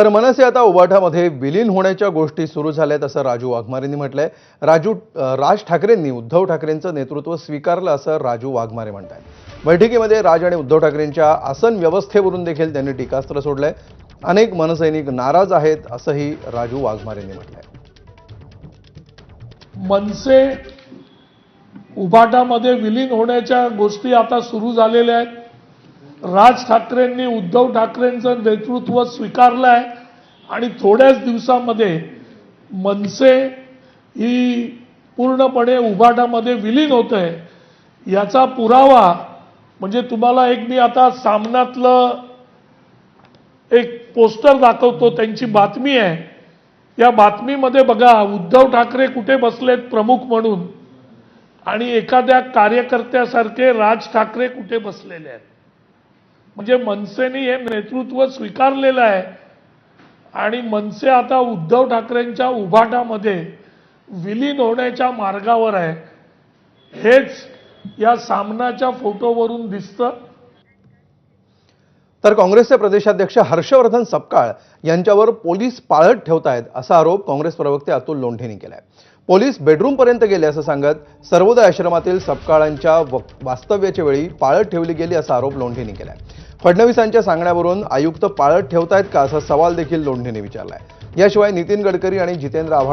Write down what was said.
तर मनसे आता उबाठामध्ये विलीन होण्याच्या गोष्टी सुरू झाल्यात असं राजू वाघमारेंनी म्हटलंय. राजू राज ठाकरेंनी उद्धव ठाकरेंचं नेतृत्व स्वीकारलं असं राजू वाघमारे म्हणतात बैठकीमध्ये राज आणि उद्धव ठाकरेंच्या आसन व्यवस्थेवरून देखील त्यांनी टीकास्त्र सोडलंय. अनेक मनसैनिक नाराज आहेत असंही राजू वाघमारेंनी म्हटलंय. मनसे उभाटामध्ये विलीन होण्याच्या गोष्टी आता सुरू झालेल्या आहेत. राज ठाकरेंनी उद्धव ठाकरेंचं नेतृत्व स्वीकारलं आहे आणि थोड्याच दिवसामध्ये मनसे ही पूर्णपणे उभाटामध्ये विलीन होत आहे याचा पुरावा म्हणजे तुम्हाला एक मी आता सामनातलं एक पोस्टर दाखवतो त्यांची बातमी आहे. या बातमीमध्ये बघा उद्धव ठाकरे कुठे बसलेत प्रमुख म्हणून? आणि एखाद्या कार्यकर्त्यासारखे राज ठाकरे कुठे बसलेले आहेत? म्हणजे मनसेने हे नेतृत्व स्वीकारलेलं आहे. आणि मनसे आता उद्धव ठाकरेंच्या उभाटामध्ये विलीन होण्याच्या मार्गावर आहे. हेच या सामनाच्या फोटोवरून दिसतं. तर काँग्रेसचे प्रदेशाध्यक्ष हर्षवर्धन सपकाळ यांच्यावर पोलीस पाळत ठेवतायत असा आरोप काँग्रेस प्रवक्ते अतुल लोंढेंनी केलाय. पोलीस बेडरूमपर्यंत गेले असं सांगत सर्वोदय आश्रमातील सपकाळांच्या वास्तव्याच्या वेळी पाळत ठेवली गेली असा आरोप लोंढेंनी केलाय. फडणवीसांच्या सांगण्यावरून आयुक्त पाळत ठेवतायत का असा सवाल देखील लोंढेंनी विचारलाय. याशिवाय नितीन गडकरी आणि जितेंद्र आव्हाड